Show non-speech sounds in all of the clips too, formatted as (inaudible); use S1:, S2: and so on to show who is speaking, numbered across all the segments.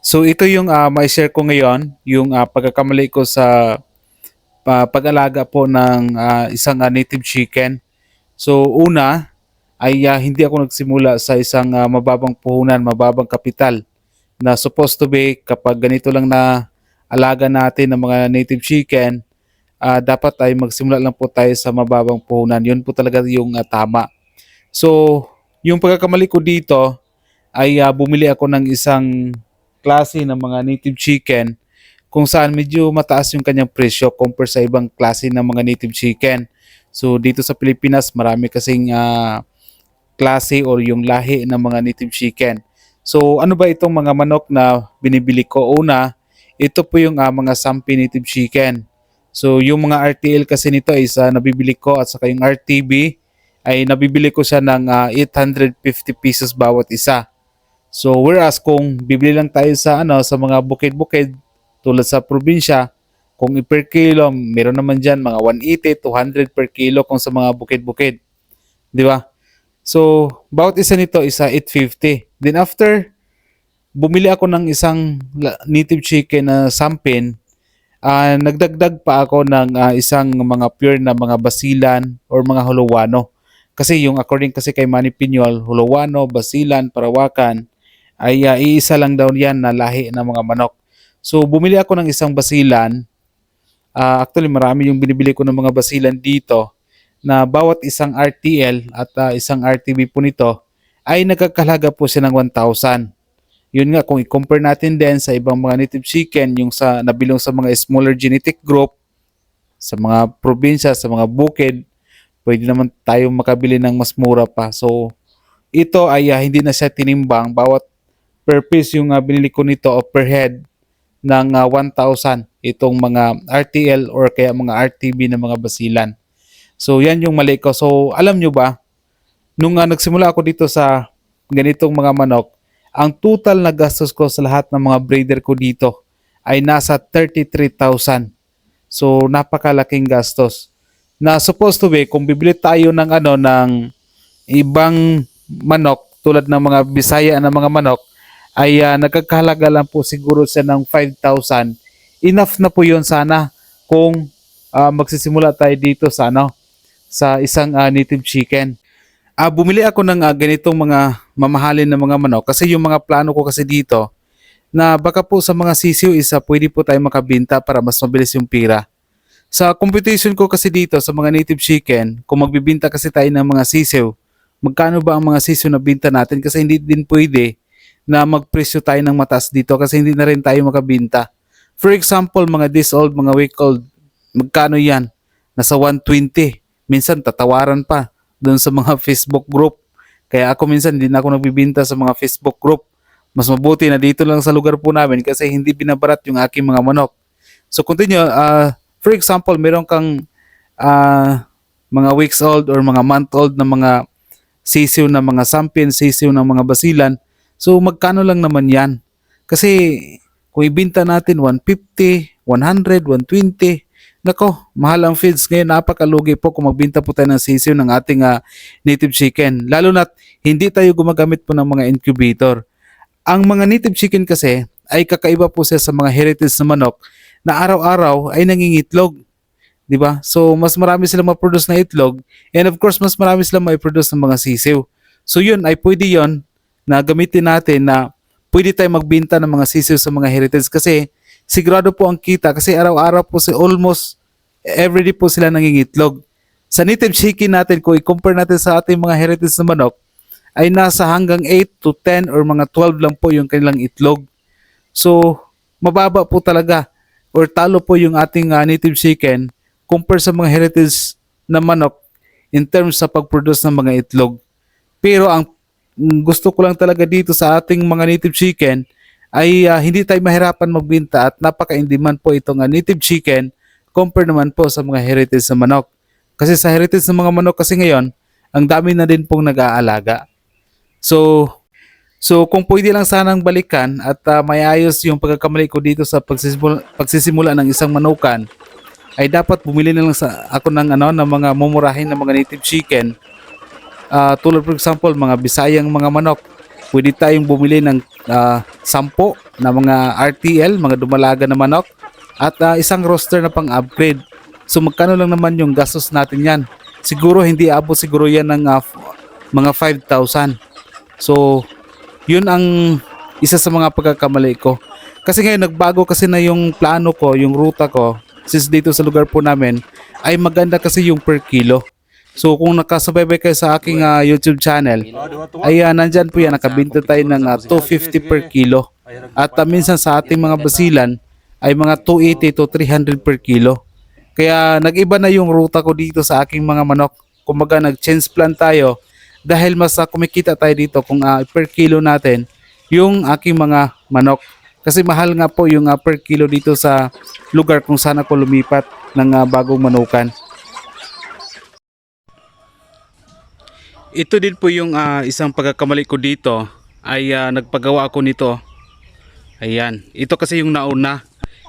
S1: So ito yung uh, may share ko ngayon, yung uh, pagkakamali ko sa uh, pag-alaga po ng uh, isang uh, native chicken. So una ay uh, hindi ako nagsimula sa isang uh, mababang puhunan, mababang kapital na supposed to be kapag ganito lang na alaga natin ng mga native chicken, uh, dapat ay magsimula lang po tayo sa mababang puhunan. Yun po talaga yung uh, tama. So, yung pagkakamali ko dito ay uh, bumili ako ng isang klase ng mga native chicken kung saan medyo mataas yung kanyang presyo compare sa ibang klase ng mga native chicken. So dito sa Pilipinas marami kasing uh, klase or yung lahi ng mga native chicken. So ano ba itong mga manok na binibili ko? Una, ito po yung uh, mga Sampi native chicken. So yung mga RTL kasi nito is uh, nabibili ko at saka yung RTB ay nabibili ko siya ng uh, 850 pesos bawat isa. So whereas kung bibili lang tayo sa ano sa mga bukid-bukid tulad sa probinsya, kung per kilo, meron naman diyan mga 180, 200 per kilo kung sa mga bukid-bukid. 'Di ba? So, bawat isa nito isa 850. Then after bumili ako ng isang native chicken na sampin, uh, nagdagdag pa ako ng uh, isang mga pure na mga basilan or mga huluwano. Kasi yung according kasi kay Manny Pinyol, huluwano, basilan, parawakan, ay uh, iisa lang daw yan na lahi ng mga manok. So bumili ako ng isang basilan. Uh, actually marami yung binibili ko ng mga basilan dito na bawat isang RTL at uh, isang RTB po nito ay nagkakalaga po siya ng 1,000. Yun nga, kung i-compare natin din sa ibang mga native chicken, yung sa nabilong sa mga smaller genetic group, sa mga probinsya, sa mga bukid, pwede naman tayo makabili ng mas mura pa. So, ito ay uh, hindi na siya tinimbang. Bawat per piece yung uh, binili ko nito o per head ng uh, 1,000 itong mga RTL or kaya mga RTB na mga basilan. So yan yung mali ko. So alam nyo ba, nung uh, nagsimula ako dito sa ganitong mga manok, ang total na gastos ko sa lahat ng mga breeder ko dito ay nasa 33,000. So napakalaking gastos. Na supposed to be kung bibili tayo ng ano ng ibang manok tulad ng mga Bisaya na mga manok ay uh, nagkakahalaga lang po siguro siya ng 5,000. Enough na po yun sana kung uh, magsisimula tayo dito sa ano sa isang uh, native chicken. Uh, bumili ako ng uh, ganitong mga mamahalin na mga manok kasi yung mga plano ko kasi dito na baka po sa mga sisiw isa pwede po tayo makabinta para mas mabilis yung pira. Sa competition ko kasi dito sa mga native chicken, kung magbibinta kasi tayo ng mga sisiw, magkano ba ang mga sisiw na binta natin kasi hindi din pwede na magpresyo tayo ng mataas dito kasi hindi na rin tayo makabinta. For example, mga this old, mga week old, magkano yan? Nasa 120. Minsan tatawaran pa doon sa mga (laughs) Facebook group. Kaya ako minsan hindi na ako nagbibinta sa mga Facebook group. Mas mabuti na dito lang sa lugar po namin kasi hindi binabarat yung aking mga manok. So continue, uh, for example, meron kang uh, mga weeks old or mga month old na mga sisiw na mga sampin, sisiw ng mga basilan, So magkano lang naman yan? Kasi kung ibinta natin 150, 100, 120, nako, mahal ang feeds ngayon. Napakalugi po kung magbinta po tayo ng sisiw ng ating uh, native chicken. Lalo na hindi tayo gumagamit po ng mga incubator. Ang mga native chicken kasi ay kakaiba po siya sa mga heritage na manok na araw-araw ay nangingitlog. 'Di ba? So mas marami silang ma-produce na itlog and of course mas marami silang ma-produce ng mga sisiw. So yun ay pwede yon na gamitin natin na pwede tayo magbenta ng mga sisiw sa mga heritage kasi sigurado po ang kita kasi araw-araw po si almost everyday po sila nangingitlog. Sa native chicken natin, kung i-compare natin sa ating mga heritage na manok, ay nasa hanggang 8 to 10 or mga 12 lang po yung kanilang itlog. So, mababa po talaga or talo po yung ating uh, native chicken compare sa mga heritage na manok in terms sa pag-produce ng mga itlog. Pero ang gusto ko lang talaga dito sa ating mga native chicken ay uh, hindi tayo mahirapan magbenta at napaka-in-demand po itong uh, native chicken compare naman po sa mga heritage sa manok. Kasi sa heritage ng mga manok kasi ngayon, ang dami na din pong nag-aalaga. So, so kung pwede lang sanang balikan at uh, mayayos yung pagkakamali ko dito sa pagsisimula, pagsisimula ng isang manukan, ay dapat bumili na lang sa ako ng ano ng mga mumurahin ng mga native chicken uh, tulad for example mga Bisayang mga manok pwede tayong bumili ng ah, sampo na mga RTL, mga dumalaga na manok at ah, isang roster na pang-upgrade. So magkano lang naman yung gastos natin yan? Siguro hindi abot siguro yan ng f- mga 5,000. So yun ang isa sa mga pagkakamali ko. Kasi ngayon nagbago kasi na yung plano ko, yung ruta ko since dito sa lugar po namin ay maganda kasi yung per kilo. So kung nakasubaybay kayo sa aking ah, YouTube channel, ay uh, nandyan po yan, nakabinta tayo ng ah, 250 per kilo. At ah, minsan sa ating mga basilan ay mga 280 to 300 per kilo. Kaya nag-iba na yung ruta ko dito sa aking mga manok. Kumbaga nag-change plan tayo dahil mas ah, kumikita tayo dito kung ah, per kilo natin yung aking mga manok. Kasi mahal nga po yung ah, per kilo dito sa lugar kung saan ako lumipat ng ah, bagong manukan. Ito din po yung ah, isang pagkakamali ko dito ay ah, nagpagawa ako nito. Ayan. Ito kasi yung nauna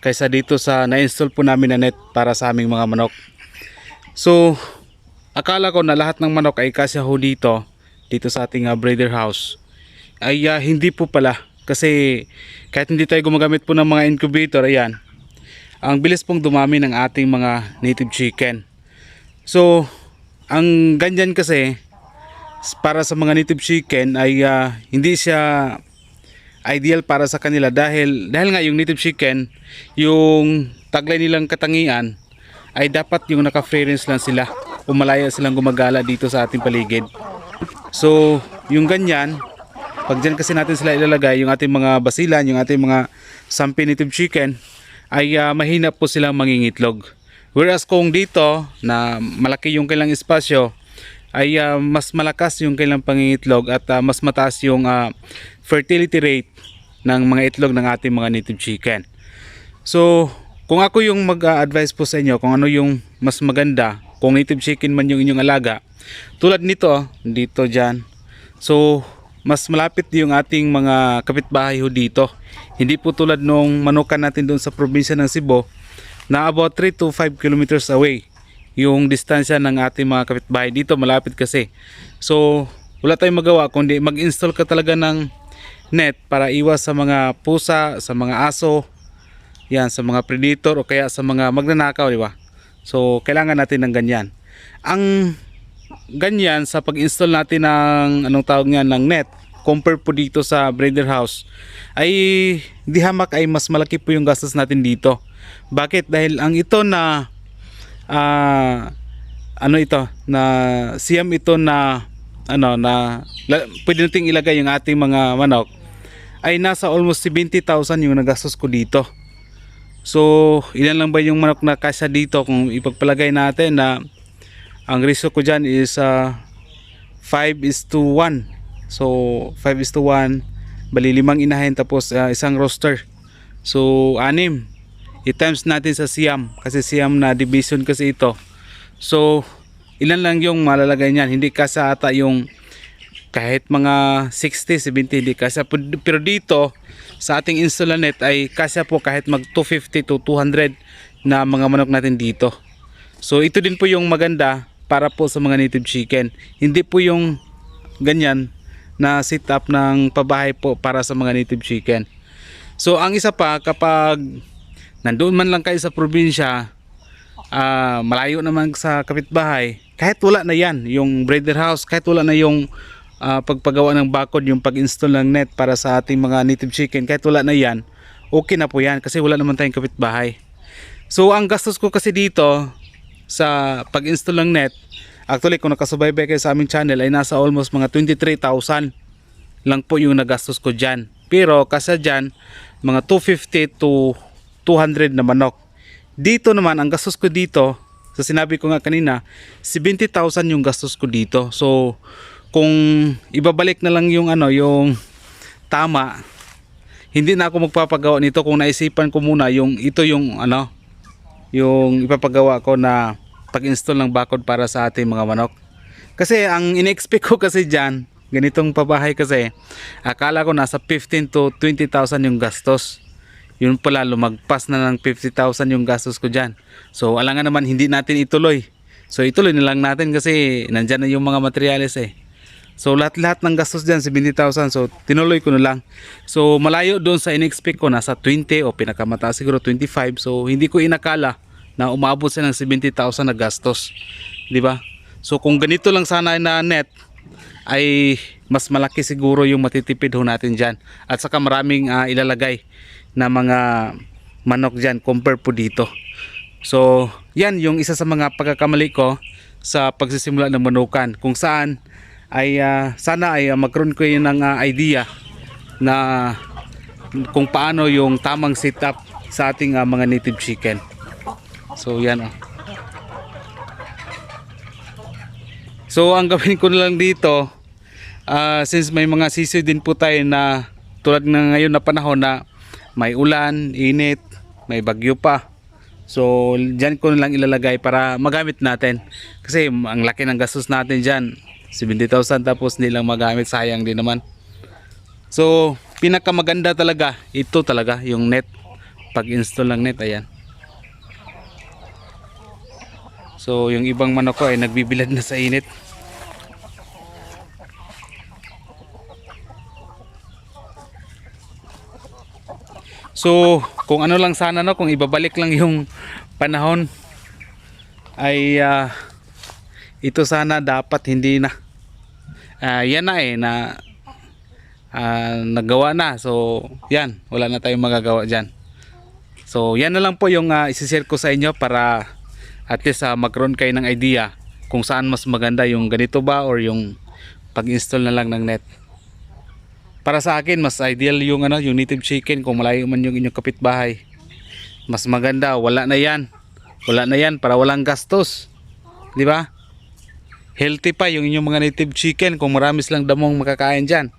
S1: kaysa dito sa na-install po namin na net para sa aming mga manok. So, akala ko na lahat ng manok ay kasya ho dito dito sa ating ah, breeder house. Ay ah, hindi po pala kasi kahit hindi tayo gumagamit po ng mga incubator, ayan. Ang bilis pong dumami ng ating mga native chicken. So, ang ganyan kasi para sa mga native chicken ay ah, hindi siya ideal para sa kanila dahil dahil nga yung native chicken yung taglay nilang katangian ay dapat yung naka-free range lang sila umalaya silang gumagala dito sa ating paligid. So yung ganyan pag dyan kasi natin sila ilalagay yung ating mga basilan yung ating mga sampi native chicken ay ah, mahina po silang mangingitlog. Whereas kung dito na malaki yung kailang espasyo ay ah, mas malakas yung kailang pangingitlog at ah, mas mataas yung ah, fertility rate ng mga itlog ng ating mga native chicken. So, kung ako yung mag-advise po sa inyo kung ano yung mas maganda, kung native chicken man yung inyong alaga, tulad nito, dito dyan. So, mas malapit yung ating mga kapitbahay ho dito. Hindi po tulad nung manukan natin doon sa probinsya ng Cebu na about 3 to 5 kilometers away yung distansya ng ating mga kapitbahay dito malapit kasi. So wala tayong magawa kundi mag-install ka talaga ng net para iwas sa mga pusa sa mga aso yan sa mga predator o kaya sa mga magnanakaw di ba? So kailangan natin ng ganyan. Ang ganyan sa pag-install natin ng anong tawag niyan ng net compare po dito sa breeder house ay di hamak ay mas malaki po yung gastos natin dito. Bakit? Dahil ang ito na ah ano ito na siyam ito na ano na la, pwede nating ilagay yung ating mga manok ay nasa almost 70,000 yung nagastos ko dito. So, ilan lang ba yung manok na kasya dito kung ipagpalagay natin na ang ratio ko dyan is uh, 5 is to 1. So, 5 is to 1 bali limang inahin tapos ah, isang roster. So, anim. I-times natin sa Siam kasi Siam na division kasi ito. So, ilan lang yung malalagay niyan. Hindi kasi ata yung kahit mga 60, 70 hindi kasya. Pero- dito, sa ating installanet ay kasya po kahit mag 250 to 200 na mga manok natin dito. So, ito din po yung maganda para po sa mga native chicken. Hindi po yung ganyan na setup ng pabahay po para sa mga native chicken. So, ang isa pa, kapag nandoon man lang kayo sa probinsya, ah, malayo naman sa kapitbahay, kahit wala na yan, yung breeder house, kahit wala na yung ah, pagpagawa ng bakod, yung pag-install ng net para sa ating mga native chicken, kahit wala na yan, okay na po yan kasi wala naman tayong kapitbahay. So ang gastos ko kasi dito sa pag-install ng net, actually kung nakasubaybay kayo sa aming channel ay nasa almost mga 23,000 lang po yung nagastos ko dyan. Pero kasi dyan, mga 250 to 200 na manok. Dito naman, ang gastos ko dito, sa sinabi ko nga kanina, 70,000 yung gastos ko dito. So, kung ibabalik na lang yung ano, yung tama, hindi na ako magpapagawa nito kung naisipan ko muna yung ito yung ano, yung ipapagawa ko na pag-install ng bakod para sa ating mga manok. Kasi ang in-expect ko kasi dyan, ganitong pabahay kasi, akala ko nasa 15 to 20,000 yung gastos. Yun pala, lumagpas na ng 50,000 yung gastos ko dyan. So, alangan naman hindi natin ituloy. So, ituloy na lang natin kasi nandyan na yung mga materyales eh. So lahat-lahat ng gastos dyan 70,000 so tinuloy ko na lang. So malayo doon sa in-expect ko nasa 20 o pinakamataas siguro 25 so hindi ko inakala na umabot siya ng 70,000 na gastos. 'Di ba? So kung ganito lang sana na net ay mas malaki siguro yung matitipid ho natin dyan. At saka maraming ah, ilalagay na mga manok dyan compare po dito. So, yan yung isa sa mga pagkakamali ko sa pagsisimula ng manukan. Kung saan ay ah, sana ay ah, magkaroon ko yun ng ah, idea na kung paano yung tamang setup sa ating ah, mga native chicken. So, yan oh. So ang gawin ko na lang dito, ah, since may mga sisi din po tayo na tulad ng ngayon na panahon na may ulan, init, may bagyo pa. So dyan ko lang ilalagay para magamit natin. Kasi ang laki ng gastos natin dyan. 70,000 tapos nilang magamit, sayang din naman. So pinakamaganda talaga, ito talaga yung net. Pag-install ng net, ayan. So yung ibang manok ko ay nagbibilad na sa init. So kung ano lang sana no, kung ibabalik lang yung panahon ay ah, ito sana dapat hindi na. Ah, yan na eh na ah, nagawa na. So yan, wala na tayong magagawa diyan. So yan na lang po yung uh, isi-share ko sa inyo para at least ah, magkaroon kayo ng idea kung saan mas maganda yung ganito ba or yung pag-install na lang ng net. Para sa akin mas ideal yung ano yung native chicken kung malayo man yung inyong kapitbahay. Mas maganda, wala na 'yan. Wala na 'yan para walang gastos. 'Di ba? Healthy pa yung inyong mga native chicken kung marami silang damong makakain diyan.